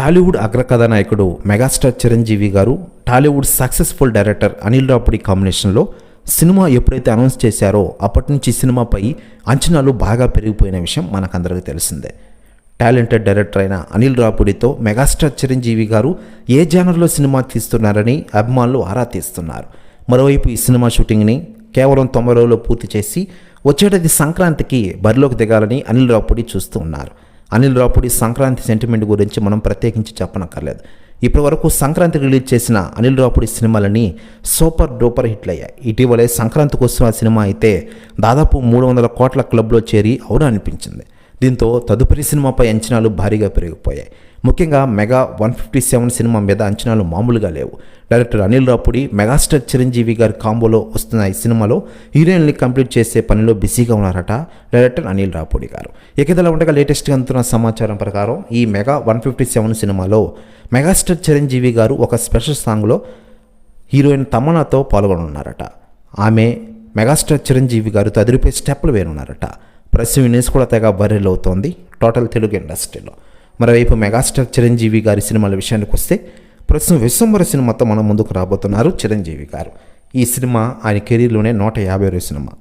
Tollywood అగ్రకథానాయకుడు megastar Chiranjeevi garu Tollywood successful director Anil Ravipudi కాంబినేషన్లో సినిమా ఎప్పుడైతే అనౌన్స్ చేశారో అప్పటి నుంచి సినిమాపై అంచనాలు బాగా పెరిగిపోయిన విషయం మనకందరికీ తెలిసిందే. టాలెంటెడ్ డైరెక్టర్ అయిన అనిల్ రాపుడితో మెగాస్టార్ చిరంజీవి గారు ఏ జానర్లో సినిమా తీస్తున్నారని అభిమానులు ఆరా తీస్తున్నారు. మరోవైపు ఈ సినిమా షూటింగ్ని కేవలం తొంభై రోజుల్లో పూర్తి చేసి వచ్చేటది సంక్రాంతికి బరిలోకి దిగాలని అనిల్ రాపుడి చూస్తూ ఉన్నారు. అనిల్ రాపుడి సంక్రాంతి సెంటిమెంట్ గురించి మనం ప్రత్యేకించి చెప్పనక్కర్లేదు. ఇప్పటి వరకు సంక్రాంతి రిలీజ్ చేసిన అనిల్ రాపుడి సినిమాలని సూపర్ డూపర్ హిట్లు అయ్యాయి ఇటీవలే సంక్రాంతికి వస్తున్న సినిమా అయితే దాదాపు మూడు వందల కోట్ల క్లబ్లో చేరి అవును అనిపించింది. దీంతో తదుపరి సినిమాపై అంచనాలు భారీగా పెరిగిపోయాయి. ముఖ్యంగా మెగా వన్ ఫిఫ్టీ సెవెన్ సినిమా మీద అంచనాలు మామూలుగా లేవు. డైరెక్టర్ అనిల్ రాపుడి మెగాస్టార్ చిరంజీవి గారి కాంబోలో వస్తున్న ఈ సినిమాలో హీరోయిన్ని కంప్లీట్ చేసే పనిలో బిజీగా ఉన్నారట డైరెక్టర్ అనిల్ రాపుడి గారు. ఇకదలా ఉండగా లేటెస్ట్గా అందుతున్న సమాచారం ప్రకారం ఈ మెగా వన్ ఫిఫ్టీ సెవెన్ సినిమాలో మెగాస్టార్ చిరంజీవి గారు ఒక స్పెషల్ సాంగ్లో హీరోయిన్ తమనాతో పాల్గొనున్నారట ఆమె మెగాస్టార్ చిరంజీవి గారు తదిరిపై స్టెప్పులు వేరున్నారట ప్రెస్ న్యూస్ కూడా తెగ వైరల్ అవుతోంది టోటల్ తెలుగు ఇండస్ట్రీలో. మరోవైపు మెగాస్టార్ చిరంజీవి గారి సినిమాల విషయానికి వస్తే ప్రస్తుతం విశ్వంబర సినిమాతో మన ముందుకు రాబోతున్నారు చిరంజీవి గారు. ఈ సినిమా ఆయన కెరీర్లోనే నూట యాభై సినిమా.